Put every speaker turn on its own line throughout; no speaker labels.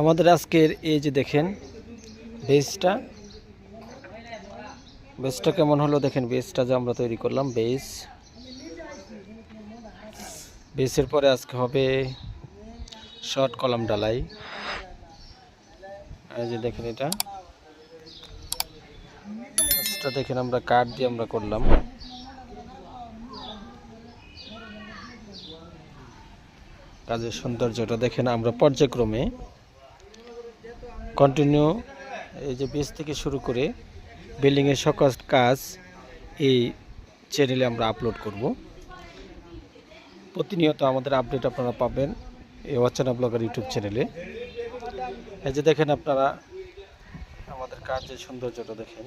আমাদের আজকের এই যে দেখেন বেসটা বেসটা কেমন হলো দেখেন বেসটা যে আমরা তৈরি করলাম বেস বেসের পরে আজকে হবে শর্ট কলাম ডালাই এই যে দেখেন এটা। দেখেন আমরা কাঠ দিয়ে আমরা করলাম। কাজের সৌন্দর্যটা দেখেন আমরা পর্যায়ক্রমে কন্টিনিউ এই যে বীজ থেকে শুরু করে বিল্ডিংয়ের সকল কাজ এই চ্যানেলে আমরা আপলোড করব। প্রতিনিয়ত আমাদের আপডেট আপনারা পাবেন এই অচেনা ব্লগার ইউটিউব চ্যানেলে এই যে দেখেন আপনারা আমাদের কাজের সৌন্দর্যটা দেখেন।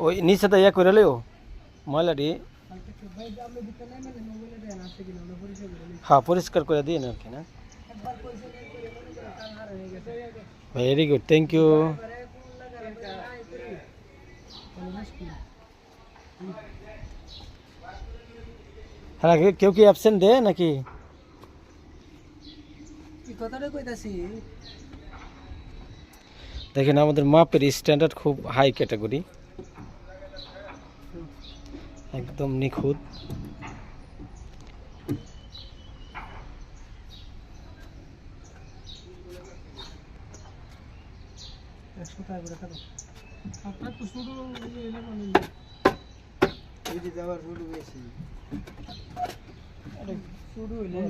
ಓಯ್ ನೀ ಸತ ಯಾಕೆ ಇರಲಿಯೋ ಮಾಲಾಡಿ हाँ पुरस्कार को दिए ना ना? वेरी गुड थैंक यू हाँ क्योंकि ऑप्शन दे ना कि?
কথাটা কইতাছি?
দেখেন আমাদের মাপের স্ট্যান্ডার্ড খুব হাই ক্যাটাগরি একদম নিখুঁত।
বেশি শুরু হইলে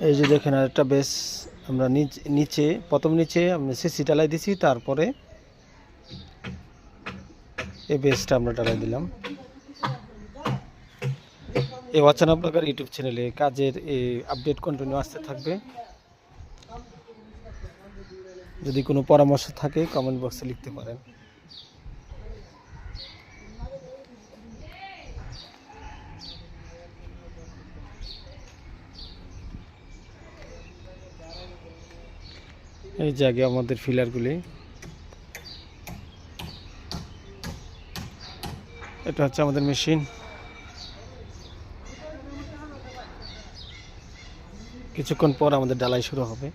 এই যে দেখেন একটা বেশ আমরা নিচ- প্রথম নিচে আমরা সিসি ডালাই দিছি, তারপরে এই বেসটা আমরা ডালাই দিলাম। এই অচান আপনার ইউটিউব চ্যানেলে কাজের এই আপডেট কন্টিনিউ আসতে থাকবে। যদি কোনো পরামর্শ থাকে কমেন্ট বক্সে লিখতে পারেন। এই যে আগে আমাদের ফিলারগুলি। এটা হচ্ছে আমাদের মেশিন। কিছুক্ষণ পর আমাদের ডালাই শুরু হবে।